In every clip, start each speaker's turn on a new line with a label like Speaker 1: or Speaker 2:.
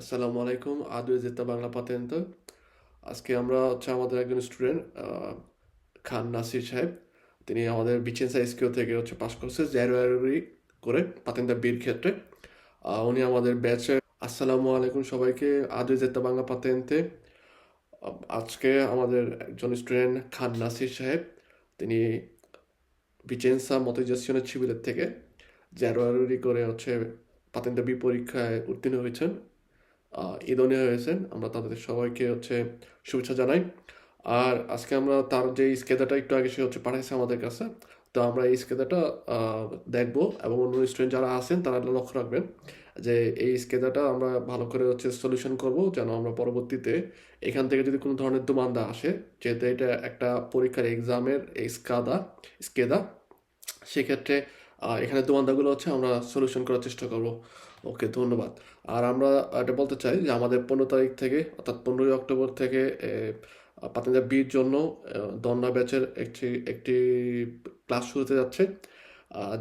Speaker 1: আসসালামু আলাইকুম, আদু জেতা বাংলা পাতেন্ত। আজকে আমরা হচ্ছে আমাদের একজন স্টুডেন্ট খান নাসির সাহেব। তিনি আমাদের বিচেন্সা এসকিউ থেকে হচ্ছে পাশ করছে জেরোয়ারি করে পাতেন্তা বীর ক্ষেত্রে। উনি আমাদের ব্যাচে আসসালামু আলাইকুম সবাইকে, আদু জেতা বাংলা পাতেন্তে। আজকে আমাদের একজন স্টুডেন্ট, খান নাসির সাহেব। তিনি ভিচেন্সা মতিজাসিয়নের শিবিরের থেকে জেরোয়ারি করে হচ্ছে পাতেন্তা বি পরীক্ষায় উত্তীর্ণ হয়েছেন। ঈদনে হয়েছেন। আমরা তাদের সবাইকে হচ্ছে শুভেচ্ছা জানাই। আর আজকে আমরা তার যে স্কেদাটা একটু আগে সে হচ্ছে পাঠাইছে আমাদের কাছে, তো আমরা এই স্কেদাটা দেখব এবং অন্য স্টুডেন্ট যারা আছেন তারা লক্ষ্য রাখবেন যে এই স্কেদাটা আমরা ভালো করে হচ্ছে সলিউশন করব যেন আমরা পরবর্তীতে এখান থেকে যদি কোনো ধরনের দুমান্দা আসে, যেহেতু এটা একটা পরীক্ষার এক্সামের এই স্কাদা, স্কেদা, সেক্ষেত্রে এখানে দোমান্দাগুলো হচ্ছে আমরা সলিউশন করার চেষ্টা করব। ওকে, ধন্যবাদ। আর আমরা এটা বলতে চাই যে আমাদের পনেরো তারিখ থেকে, অর্থাৎ পনেরোই অক্টোবর থেকে পাতাঞ্জা বির জন্য দন্ডা ব্যাচের একটি একটি ক্লাস শুরু হতে যাচ্ছে।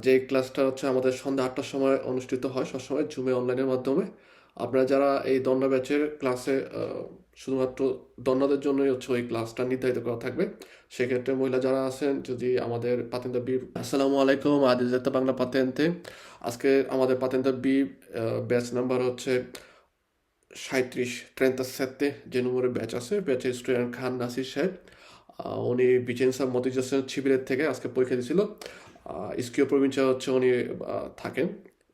Speaker 1: যে ক্লাসটা হচ্ছে আমাদের সন্ধ্যা আটটার সময় অনুষ্ঠিত হয় সবসময় জুমে অনলাইনের মাধ্যমে। আপনারা যারা এই দন্ডা ব্যাচের ক্লাসে শুধুমাত্র দন্ডাদের জন্যই হচ্ছে ওই ক্লাসটা নির্ধারিত করা থাকবে, সেক্ষেত্রে মহিলা যারা আছেন, যদি আমাদের পাতেন্তা বি আসসালামু আলাইকুম আদিজাতা বাংলা পাতেন্তে। আজকে আমাদের পাতেন্তা বি ব্যাচ নাম্বার হচ্ছে সাঁত্রিশ ট্রেন্তা সেতে যে নম্বরে ব্যাচ আছে ব্যাচের স্টুডেন্ট খান নাসির সাহেব। উনি বিচেন্সা মতিজাসেন শিবিরের থেকে আজকে পরীক্ষা দিয়েছিল ইস্কিও প্রভিন্সিয়া হচ্ছে উনি থাকেন।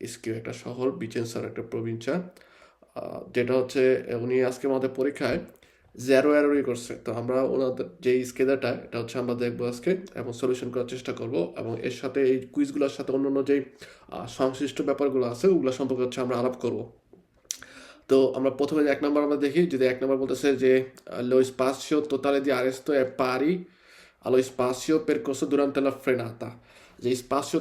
Speaker 1: ইস্কিও একটা শহর, বিচেন্সার একটা প্রভিন্সিয়া যেটা হচ্ছে উনি আজকে আমাদের পরীক্ষায় জেরো এরোরই করছে। তো আমরা ওনাদের যে স্কেদারটা এটা হচ্ছে আমরা দেখব আজকে এবং সলিউশন করার চেষ্টা করব এবং এর সাথে এই কুইজগুলোর সাথে অন্যান্য যে সংশ্লিষ্ট ব্যাপারগুলো আছে, ওগুলো সম্পর্কে হচ্ছে আমরা আলাপ করব। তো আমরা প্রথমে এক নম্বর আমরা দেখি, যদি এক নম্বর বলতেছে যে lo spazio totale di arresto è pari allo spazio percorso durante la frenata যে স্পাসিও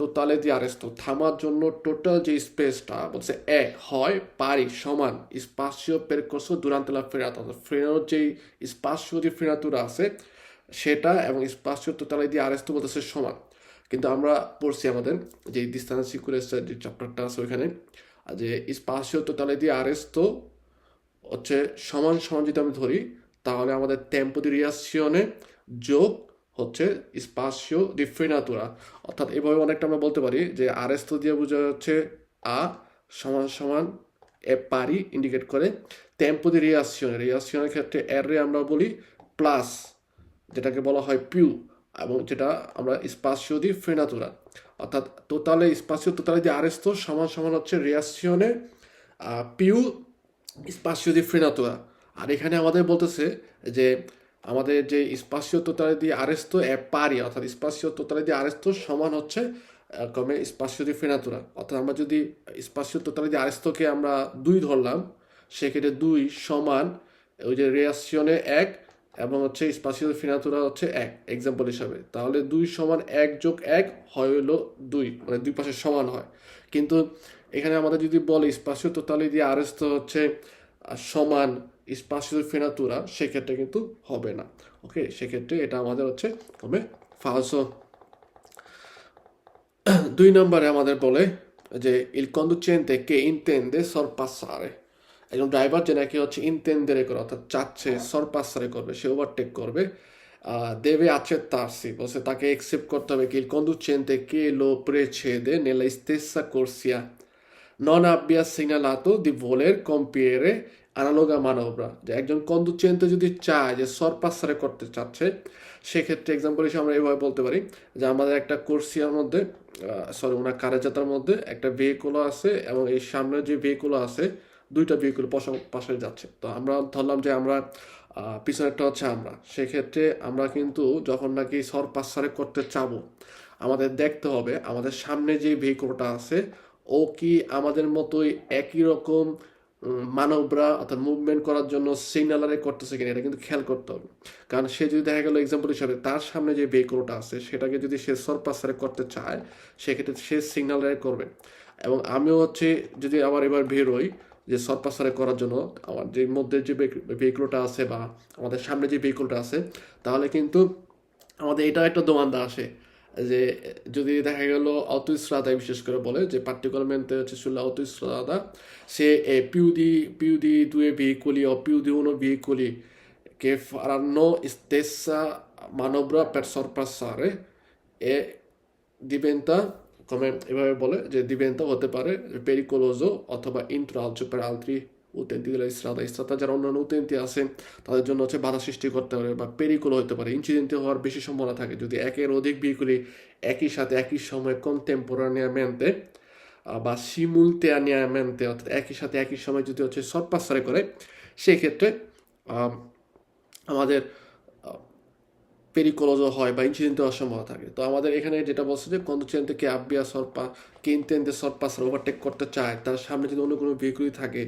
Speaker 1: টোটালে দি আরেস্ট থামার জন্য টোটাল যে স্পেসটা, বলছে এ হয়, পারি, সমান স্পাসিও পেরকোসো দুরান্তে লা ফ্রেনাতা ফ্রেনোর যে স্পাসিও যে ফ্রেনাতুরা আছে, সেটা এবং স্পাসিও টোটালে দি আরেস্ট বলতেছে সমান। কিন্তু আমরা পড়ছি আমাদের যে দিস্তানা সিকুরেসের যে চ্যাপ্টারটা আছে ওইখানে যে স্পাসিও টোটালে দি আরেস্ট হচ্ছে সমান সমান যদি আমি ধরি, তাহলে আমাদের টেম্পো দি রিয়াসিওনে যোগ হচ্ছে স্পাসিও দি ফ্রেনাতুরা অর্থাৎ এভাবে অনেকটা আমরা বলতে পারি যে আরেস্তো দিয়ে বোঝা হচ্ছে আ সমান সমান এ পারি ইন্ডিকেট করে টেম্পো দি রিয়াসিওনে রিয়াসিওনের ক্ষেত্রে এর রে আমরা বলি প্লাস যেটাকে বলা হয় পিউ এবং যেটা আমরা স্পাসিও দি ফ্রেনাতুরা অর্থাৎ টোটালে স্পাসিও টোটালে দি আরেস্তো সমান সমান হচ্ছে রিয়াসিওনে পিউ স্পাসিও দি ফ্রেনাতুরা আর এখানে আমাদের বলতেছে যে আমাদের যে স্পাসিও তোতালে দিয়ে আরেস্তো পারি অর্থাৎ স্পাসিও তোতালে দিয়ে আরেস্তো সমান হচ্ছে আহ, কমে স্পাসিও দি ফ্রেনাতুরা অর্থাৎ আমরা যদি স্পাসিও তোতালে দিয়ে আরেস্তোকে আমরা দুই ধরলাম সেক্ষেত্রে দুই সমান ওই যে রিয়াসিওনে এক এবং হচ্ছে স্পাসিও ফিনাতুরা হচ্ছে এক এক্সাম্পল হিসাবে। তাহলে দুই সমান এক যোগ এক হয় হলো দুই মানে দুই পাশে সমান হয়। কিন্তু এখানে আমাদের যদি বলে স্পাসিও তোতালি দিয়ে আরেস্ত হচ্ছে সমান স্পাসিও ফিনাতুরা সেক্ষেত্রে কিন্তু হবে না। ওকে সেক্ষেত্রে এটা আমাদের হচ্ছে হবে ফালসো দুই নম্বরে আমাদের বলে যে ইলকন্দু conducente che intende sorpassare একজন ড্রাইভার যে নাকি হচ্ছে ইনটেন্ডেরে করে অর্থাৎ চাচ্ছে সরপাসারে করবে সে ওভারটেক করবে আহ, deve accettarsi বলছে তাকে একসেপ্ট করতে হবে che il conducente che lo precede nella stessa corsia non abbia segnalato di voler compiere analoga manovra. যে একজন কন্ডুচেন্টে যদি চায় যে সরপাসারে করতে চাচ্ছে, সেক্ষেত্রে এক্সাম্পল হিসেবে আমরা এভাবে বলতে পারি যে আমাদের একটা কোর্সিয়ার মধ্যে সরি ওনার কারেজাতার মধ্যে একটা ভেহিকুলও আছে এবং এই সামনে যে ভেহিকুলও আছে, দুইটা ভেহিকুল পাশে যাচ্ছে। তো আমরা ধরলাম যে আমরা পিছনেরটা হচ্ছে আমরা। সেক্ষেত্রে আমরা কিন্তু যখন নাকি সরপাসারে করতে চাবো, আমাদের দেখতে হবে আমাদের সামনে যে ভেহিকুলটা আছে ও কি আমাদের মতোই একই রকম মানবরা অর্থাৎ মুভমেন্ট করার জন্য সিগনালারে করতেছে কিনা, এটা কিন্তু খেয়াল করতে হবে। কারণ সে যদি দেখা গেল এক্সাম্পল হিসাবে তার সামনে যে ভেহিকুলটা আছে, সেটাকে যদি সে সরপাসারে করতে চায়, সেক্ষেত্রে সে সিগনালারে করবে। এবং আমিও হচ্ছে যদি আবার এবার বেরোই যে সরপাসারে করার জন্য, আমার যে মধ্যে যে ভেহিকুলটা আছে বা আমাদের সামনে যে ভেহিকুলটা আছে, তাহলে কিন্তু আমাদের এটা একটা দোমান্দা আসে। যে যদি দেখা গেল autostrada বিশেষ করে বলে যে particolarmente হচ্ছে sulla autostrada se è più di più di due veicoli o più di uno veicoli che faranno stessa manovra per sorpassare e diventa come এভাবে বলে যে diventa হতে পারে pericoloso অথবা intralcio per altri utenti della ইসরাদা ইসরাতা যারা অন্যান্য উত্তেন্তি আছে, তাদের জন্য হচ্ছে বাধা সৃষ্টি করতে পারে বা পেরিকুল হতে পারে। ইনসিডেন্টে হওয়ার বেশি সম্ভাবনা থাকে। যদি একের অধিক বিয়েগুলি একই সাথে, একই সময় কন্টেম্পোরানিয়ামেন্টে বা সিমুলটেনিয়ামেন্টে অর্থাৎ একই সাথে, একই সময় যদি হচ্ছে সরপাসারে করে, সেক্ষেত্রে আমাদের pericoloso হয় বা ইনসিডেন্টে হওয়ার সম্ভাবনা থাকে। তো আমাদের এখানে যেটা বলছে যে conducente che abbia sorpa che intende sorpassare overtake করতে চায়, তার সামনে যদি অন্য কোনো ভেহিকুলই থাকে,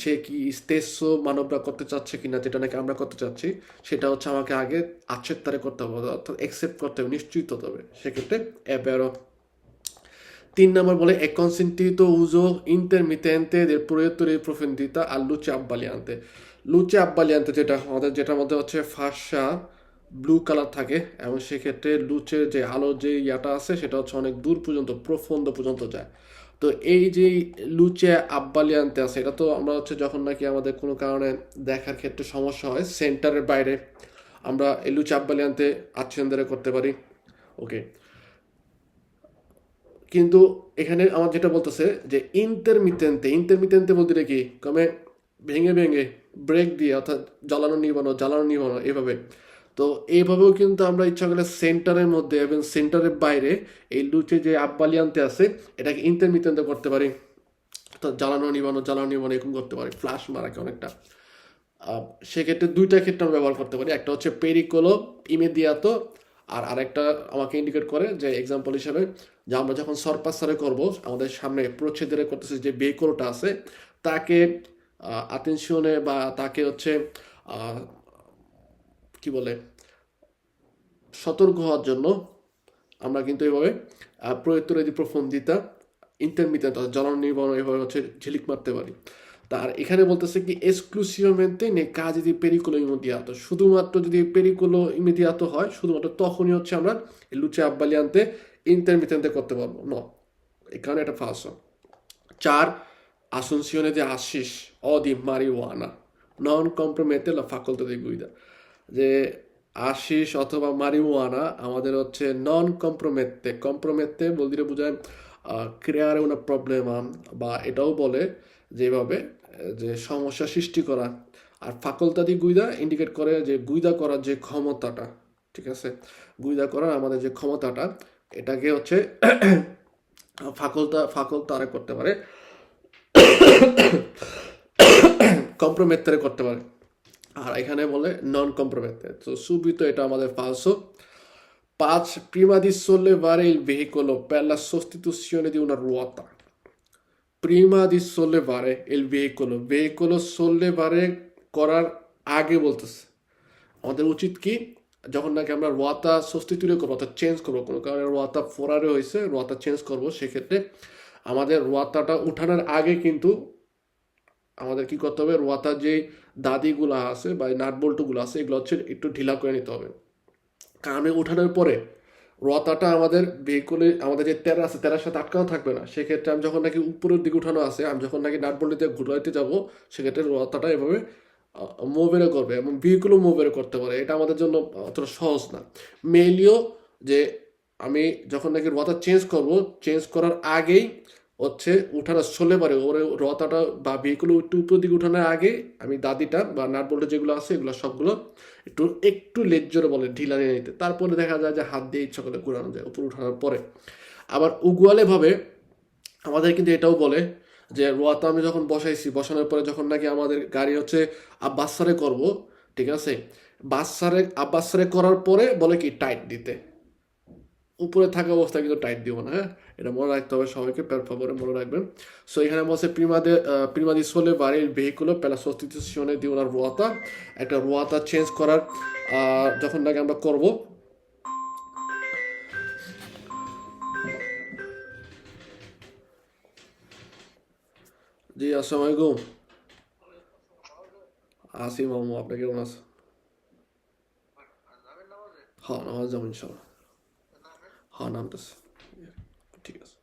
Speaker 1: সে কি স্টেসও মানবরা করতে চাচ্ছে কিনা, যেটা নাকি আমরা করতে চাচ্ছি, সেটা হচ্ছে আমাকে আগে accettare করতে হবে, অর্থাৎ অ্যাকসেপ্ট করতে হবে, নিশ্চিত হতে হবে। সেক্ষেত্রে এবারও তিন নম্বর বলে è consentito uso intermittente del proiettore di profondità a luce abbagliante luce abbagliante যেটা, আমাদের যেটার মধ্যে হচ্ছে ফাঁসা ব্লু কালার থাকে, এবং সেক্ষেত্রে লুচের যে আলো যে ইয়াটা আছে, সেটা হচ্ছে অনেক দূর পর্যন্ত প্রফন্দ পর্যন্ত যায়। তো এই যে লুচে আব্বালিয়ান্তে আছে, এটা তো আমরা হচ্ছে যখন নাকি আমাদের কোনো কারণে দেখার ক্ষেত্রে সমস্যা হয়, সেন্টারের বাইরে আমরা এই লুচে আব্বালিয়ান্তে আচ্ছন্দারে করতে পারি। ওকে কিন্তু এখানে আমার যেটা বলতেছে যে ইন্টারমিটেন্টে ইন্টারমিটেন্টে বলতে কি? কমে ভেঙে ভেঙে ব্রেক দিয়ে, অর্থাৎ জ্বালানো নিবানো জ্বালানো নিবানো এভাবে। তো এইভাবেও কিন্তু আমরা ইচ্ছা করলে সেন্টারের মধ্যে এবং সেন্টারের বাইরে এই লুচে যে আব্বালিয়ান্তে আছে, এটাকে ইন্টারমিটেন্টে করতে পারি। তো জ্বালানো নিবানো জ্বালানো নিবানো এরকম করতে পারি ফ্লাশ মারাকে অনেকটা। সেক্ষেত্রে দুইটা ক্ষেত্রে আমরা ব্যবহার করতে পারি। একটা হচ্ছে পেরিকোলো ইমেদিয়াতো আর আরেকটা আমাকে ইন্ডিকেট করে যে এক্সাম্পল হিসাবে যে আমরা যখন সরপাসারে করব, আমাদের সামনে প্রচ্ছেদের করতেছে যে ভেহিকলটা আছে, তাকে আটেনশনে বা তাকে হচ্ছে কি বলে, সতর্ক হওয়ার জন্য আমরা কিন্তু এভাবে প্রয়ত্তরে দি প্রফন্দিতা ইন্টারমিডিয়েট অর্থাৎ জ্বালানি নির্বাণ এভাবে হচ্ছে ঝিলিক মারতে পারি। তার এখানে বলতেছে কি এক্সক্লুসিভমেন্টে নে কাজ যদি পেরিকুলো ইমিডিয়াতো শুধুমাত্র যদি পেরিকুলো ইমিডিয়াতো হয়, শুধুমাত্র তখনই হচ্ছে আমরা লুচে আব্বালিয়ান্তে ইন্টারমিডিয়েন্টে করতে পারব। ন এখানে একটা ফাঁস চার assunzione di Ashis marijuana non compromette la facoltà di guida যে আশিস অথবা মারিওয়ানা আমাদের হচ্ছে নন কম্প্রোমেত্তে কম্প্রোমেত্তে বলতে বোঝায় ক্রিয়ারে una problema বা এটাও বলে যেভাবে, যে সমস্যা সৃষ্টি করা। আর ফাকলতা দি গুইদা ইন্ডিকেট করে যে গুইদা করার যে ক্ষমতাটা, ঠিক আছে? গুইদা করার আমাদের যে ক্ষমতাটা, এটাকে হচ্ছে ফাকলতা ফাকলতারে করতে পারে কম্প্রোমেত্তারে করতে পারে। আর এখানে বলে নন কম্প্রোমেত্তে তো সুবিত এটা আমাদের ফালসো পাঁচ prima di sollevare il veicolo per la sostituzione di una ruota prima di sollevare il veicolo veicolo sollevare করার আগে বলতেছে। আমাদের উচিত কি? যখন নাকি আমরা রোয়াতা সস্তিতুরে করব, অর্থাৎ চেঞ্জ করব, কোনো কারণে রোয়াতা ফোরারে হয়েছে রোয়াতা চেঞ্জ করব, সেক্ষেত্রে আমাদের রোয়াতাটা উঠানোর আগে কিন্তু আমাদের কি করতে হবে? রোয়াতার যে দাদিগুলো আছে বা নাট বল্টুগুলো আছে, এগুলো হচ্ছে একটু ঢিলা করে নিতে হবে। কারণে উঠানোর পরে রতাটা আমাদের ভেহিকুলে, আমাদের যে তেরা আছে, তেরার সাথে আটকানো থাকবে না। সেক্ষেত্রে আমি যখন নাকি উপরের দিকে উঠানো আছে, আমি যখন নাকি নাট বল্টু দিয়ে ঘুরাইতে যাব, সেক্ষেত্রে রতাটা এভাবে মোভেরও করবে এবং ভেহিকুলও মোভেরও করতে পারে। এটা আমাদের জন্য অতটা সহজ না। মেইলিও যে আমি যখন নাকি রতা চেঞ্জ করব চেঞ্জ করার আগেই হচ্ছে উঠানো চলে পারে, ওরে রতাটা বা ভেহিকুল একটু উপর দিকে উঠানোর আগে আমি দাদিটা বা নাট যেগুলো আছে, এগুলো সবগুলো একটু একটু লেজ্জরে বলে ঢিলা নিয়ে নিতে। তারপরে দেখা যায় যে হাত দিয়ে ইচ্ছা করে ঘুরানো যায় উপর উঠানোর পরে। আবার উগুয়ালে ভাবে আমাদের কিন্তু এটাও বলে যে রোয়াতা আমি যখন বসাইছি, বসানোর পরে যখন নাকি আমাদের গাড়ি হচ্ছে আব্বাসারে করব, ঠিক আছে? বাস বাসারে আব্বাসারে করার পরে বলে কি, টাইট দিতে। উপরে থাকা অবস্থায় কিন্তু টাইট দিব না হ্যাঁ? এটা মনে রাখতে হবে সবাইকে favore মনে রাখবেন। সো এখানে বলছে sollevare il veicolo per la sostituzione di una ruota একটা রোয়াতা চেঞ্জ করার যখন নাকি আমরা করব। জি, আসসালামু আলাইকুম। আসি মামু আপনি কেমন আছেন? হ্যাঁ নামাজ যাব ইনশাল্লাহ হ্যাঁ নামতেছে ঠিক আছে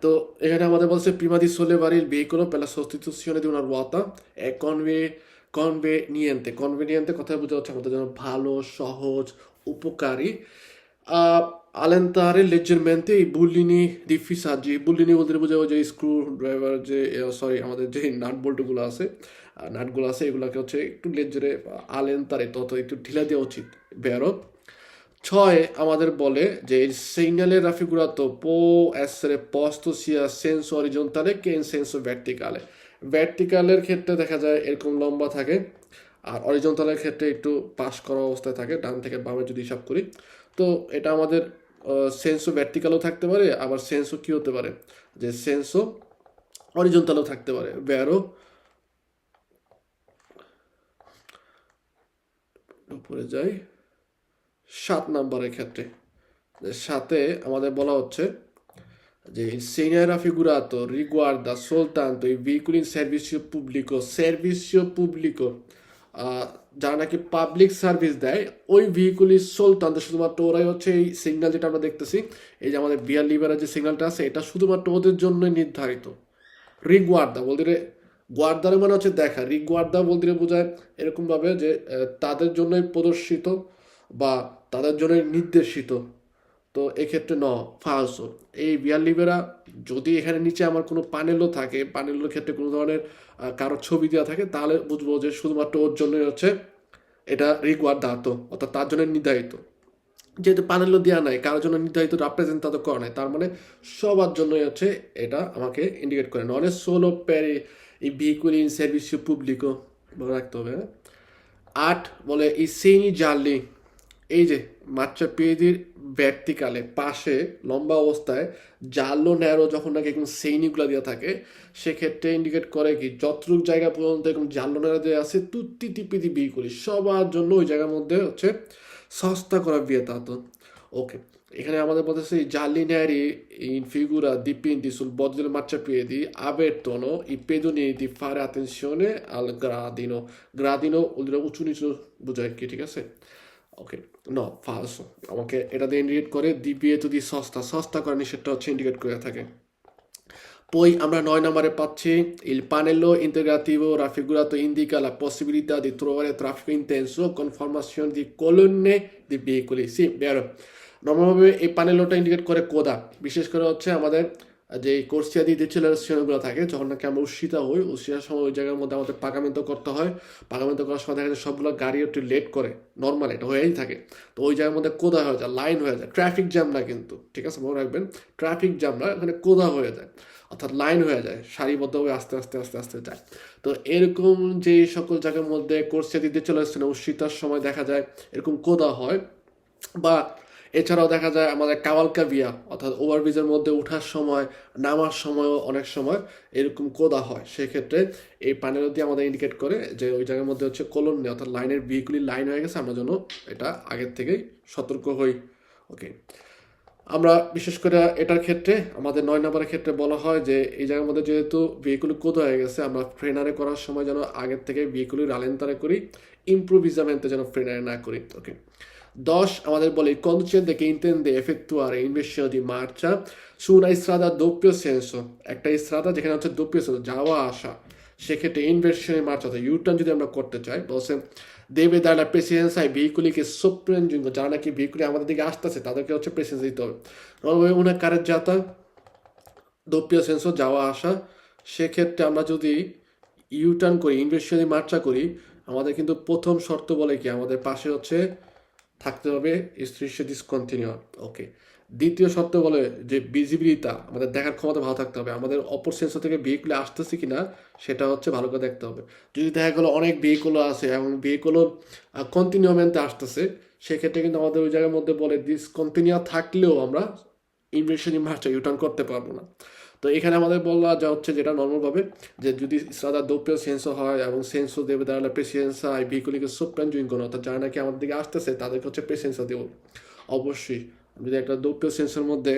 Speaker 1: তো এখানে আমাদের prima di sollevare il veicolo per la sostituzione di una ruota è conve conveniente conveniente কথা বোঝা হচ্ছে আমাদের জন্য ভালো সহজ উপকারী allentare leggermente i bullini di fissaggi bullini বলতে বোঝা যায় যে স্ক্রু ড্রাইভার যে সরি আমাদের যে নাট বল্টুগুলো আছে নাটগুলো আছে, এগুলোকে হচ্ছে একটু লেজরে আলেন্তারে, তত একটু ঢিলা দেওয়া উচিত বেরো ছয়, আমাদের বলে যে segnale raffigurato può essere posto sia senso orizzontale che in senso verticale ভার্টিক্যালের ক্ষেত্রে দেখা যায় এরকম লম্বা থাকে, আর অরিজন্টালের ক্ষেত্রে একটু পাস করা অবস্থায় থাকে, ডান থেকে বামে যদি হিসাব করি। তো এটা আমাদের সেন্সও ভার্টিক্যালও থাকতে পারে, আবার সেন্সও কি হতে পারে? যে সেন্সও অরিজন্টালও থাকতে পারে। ব্যারো উপরে যাই, সাত নম্বরের ক্ষেত্রে। সাথে আমাদের বলা হচ্ছে যে il segnale raffigurato riguarda soltanto i veicoli in servizio pubblico servizio pubblico যারা নাকি পাবলিক সার্ভিস দেয়, ওই ভেহিকুলি soltanto শুধুমাত্র ওরাই হচ্ছে এই সিগন্যাল যেটা আমরা দেখতেছি, এই যে আমাদের বিয়ার লিভারের যে সিগন্যালটা আছে, এটা শুধুমাত্র ওদের জন্যই নির্ধারিত। রিগুয়ার্দা বলতে গুয়ার্দার মানে হচ্ছে দেখা। রিগুয়ার্দা বলতে বোঝায় এরকমভাবে যে তাদের জন্যই প্রদর্শিত বা তাদের জন্যই নির্দেশিত। তো এক্ষেত্রে ন ফালসো এই বিয়ার লিভেরা যদি এখানে নিচে আমার কোনো প্যানেলও থাকে প্যানেলের ক্ষেত্রে কোনো ধরনের কারও ছবি দেওয়া থাকে, তাহলে বুঝব যে শুধুমাত্র ওর জন্যই হচ্ছে এটা রিকোয়ার দাঁত অর্থাৎ তার জন্য নির্ধারিত। যেহেতু প্যানেলও দেওয়া নাই, কারোর জন্য নির্ধারিত রিপ্রেজেন্ট তাদের করা নাই, তার মানে সবার জন্যই হচ্ছে এটা আমাকে ইন্ডিকেট করে নন সোলো প্যারি এই ভেহিকুল ইন সার্ভিসিও পুবলিকো রাখতে হবে হ্যাঁ? আট বলে এই সেইনি জার্লি এই যে মাচ্চা পেদির ব্যক্তিকালে পাশে লম্বা অবস্থায় জালো ন্যারো যখন নাকি এরকম সেইনিগুলো দেওয়া থাকে, সেক্ষেত্রে ইন্ডিকেট করে কি যতটুক জায়গা পর্যন্ত এরকম জালো ন্যারো দেওয়া আছে, তুত্তি টিপিতি বিয়ে করি। সবার জন্য ওই জায়গার মধ্যে হচ্ছে সস্তা করা বিয়ে তাতো ওকে এখানে আমাদের বলতেছে i giallineri in figura dipinti sul bordo del marciapiedi avvertono i pedoni di fare gradino gradino vuol dire উঁচু নিচু বোঝায় কি, ঠিক আছে? ওকে ন ফালস আমাকে এটা দিয়ে ইন্ডিকেট করে দিবিয়ে যদি সস্তা সস্তা করেনি নিষেধটা হচ্ছে ইন্ডিকেট করে থাকে। পই আমরা নয় নম্বরে পাচ্ছি ইল পানেলো ইন্টেগ্রাটিভ রাফিগুরা তো ইন্ডিকা লা পসিবিলিটা দি ত্রোভারে ট্রাফিক ইন্টেন্সো কনফার্মেশন দি কলন্নে দি বিয়ে করি সি বেয়ার নর্মালভাবে এই পানেলোটা ইন্ডিকেট করে কোদা বিশেষ করে হচ্ছে আমাদের যে কোর্সিয়া দিয়ে ডিসেলারেশনগুলো থাকে, যখন নাকি আমরা উৎসিতা হই উৎসিতার সময় ওই জায়গার মধ্যে আমাদের পাকামেন্ট করতে হয়। পাকামেন্ট করার সময় দেখা যায় সবগুলো গাড়ি একটু লেট করে নর্মাল এটা হয়েই থাকে। তো ওই জায়গার মধ্যে কোদা হয়ে যায় লাইন হয়ে যায়। ট্রাফিক জ্যাম না কিন্তু, ঠিক আছে, মনে রাখবেন। ট্রাফিক জ্যাম না এখানে কোদা হয়ে যায়। অর্থাৎ লাইন হয়ে যায়, সারিবদ্ধভাবে আস্তে আস্তে আস্তে আস্তে যায়। তো এরকম যে সকল জায়গার মধ্যে কোর্সিয়া দিতে চলে আসছে না উৎসিতার সময় দেখা যায় এরকম কোদা হয়। বা এছাড়াও দেখা যায় আমাদের কাওয়ালকাভিয়া অর্থাৎ ওভারব্রিজের মধ্যে ওঠার সময়, নামার সময়ও অনেক সময় এরকম কোদা হয়। সেক্ষেত্রে এই প্যানেল দিয়ে আমাদের ইন্ডিকেট করে যে ওই জায়গার মধ্যে হচ্ছে কলন নেই, অর্থাৎ লাইনের বিগুলি লাইন হয়ে গেছে, আমরা যেন এটা আগের থেকেই সতর্ক হই। ওকে আমরা বিশেষ করে এটার ক্ষেত্রে, আমাদের নয় নম্বরের ক্ষেত্রে বলা হয় যে এই জায়গার মধ্যে যেহেতু ভেহিকুলি কোদ হয়ে গেছে, আমরা ফ্রেনারে করার সময় যেন আগের থেকে ভেহিকুলি রালেন্তারে করি ইম্প্রোভিজামেন্টে যেন ফ্রেনারে না করি। ওকে আমাদের বলে il conducente che intende effettuare investione di marcia su una strada a doppio senso একটা স্ট্রাদা যেখানে হচ্ছে doppio senso, যাওয়া, আসা। সেক্ষেত্রে ইনভার্সনে মার্চ অর্থাৎ ইউটার্ন যদি আমরা করতে চাই বলছে দেবে la presidenza ai veicoli che sopraggiungono যারা নাকি ভেহিকুলি আমাদের দিকে আসতেছে, তাদেরকে হচ্ছে প্রেসিডেন্স দিতে হবে। Normally una carreggiata doppio senso, যাওয়া, আসা। সেক্ষেত্রে আমরা যদি ইউটার্ন করি ইনভেস্টনে মার্চা করি, আমাদের কিন্তু প্রথম শর্ত বলে কি, আমাদের পাশে হচ্ছে থাকতে হবে দৃশ্য ডিসকন্টিনিউ ওকে দ্বিতীয় শর্ত বলে যে ভিজিবিলিটা আমাদের দেখার ক্ষমতা ভালো থাকতে হবে। আমাদের অপর সেন্সর থেকে ভেহিকুলে আসতেছে কি না সেটা হচ্ছে ভালো করে দেখতে হবে। যদি দেখা গেলো অনেক ভেহিকুলও আছে এবং ভেহিকুলও কন্টিনিউমেন্টে আসতেছে, সেক্ষেত্রে কিন্তু আমাদের ওই জায়গার মধ্যে বলে ডিসকন্টিনিউ থাকলেও আমরা ইনভেশন মার্চা ইউটার্ন করতে পারব না। তো এখানে আমাদের বলা যা হচ্ছে যেটা নর্মালভাবে যে যদি সাদা দোপ্য সেন্সো হয় এবং সেন্সো দেবে দাঁড়ালে প্রেসিডেন্সা এই ভেহিকুলিকে জুইন করো, অর্থাৎ যারা নাকি আমাদের দিকে আসতেছে, তাদেরকে হচ্ছে প্রেসেন্সা দেব। অবশ্যই যদি একটা দ্রব্য সেন্সের মধ্যে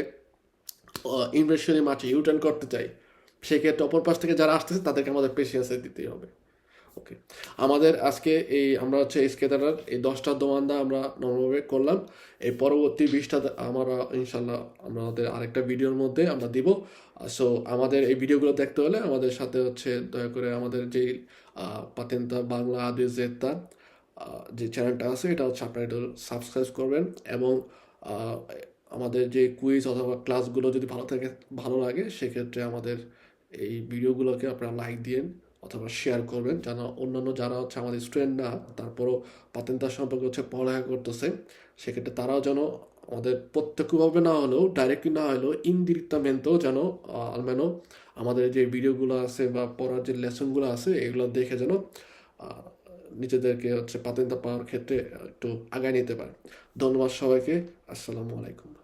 Speaker 1: ইনভেশনে মাঠে ইউটার্ন করতে চাই, সেক্ষেত্রে অপর পাশ থেকে যারা আসতেছে, তাদেরকে আমাদের পেশেন্সে দিতেই হবে। ওকে আমাদের আজকে এই, আমরা হচ্ছে স্কেতারার এই দশটা দোমান্দা আমরা নর্মালভাবে করলাম। এই পরবর্তী বিশটা আমরা ইনশাল্লাহ আমাদের আরেকটা ভিডিওর মধ্যে আমরা দিব। সো আমাদের এই ভিডিওগুলো দেখতে হলে আমাদের সাথে হচ্ছে দয়া করে আমাদের যে পাতেন্তা বাংলা আদি জেতা যে চ্যানেলটা আছে, এটা হচ্ছে আপনারা একটু সাবস্ক্রাইব করবেন এবং আমাদের যে কুইজ অথবা ক্লাসগুলো যদি ভালো থাকে, ভালো লাগে, সেক্ষেত্রে আমাদের এই ভিডিওগুলোকে আপনারা লাইক দিন অথবা শেয়ার করবেন। যেন অন্যান্য যারা হচ্ছে আমাদের স্টুডেন্ট না তারপরও পাতেন্তার সম্পর্কে হচ্ছে পড়ালেখা করতেছে, সেক্ষেত্রে তারাও যেন আমাদের প্রত্যক্ষভাবে না হলেও ডাইরেক্টলি না হলেও ইনডিরেক্টামেন্টও যেন আলমেনো আমাদের যে ভিডিওগুলো আছে বা পড়ার যে লেসনগুলো আছে, এগুলো দেখে যেন নিজেদেরকে হচ্ছে পাতেন্তা পাওয়ার ক্ষেত্রে একটু আগায় নিতে পারে। ধন্যবাদ সবাইকে। আসসালামু আলাইকুম।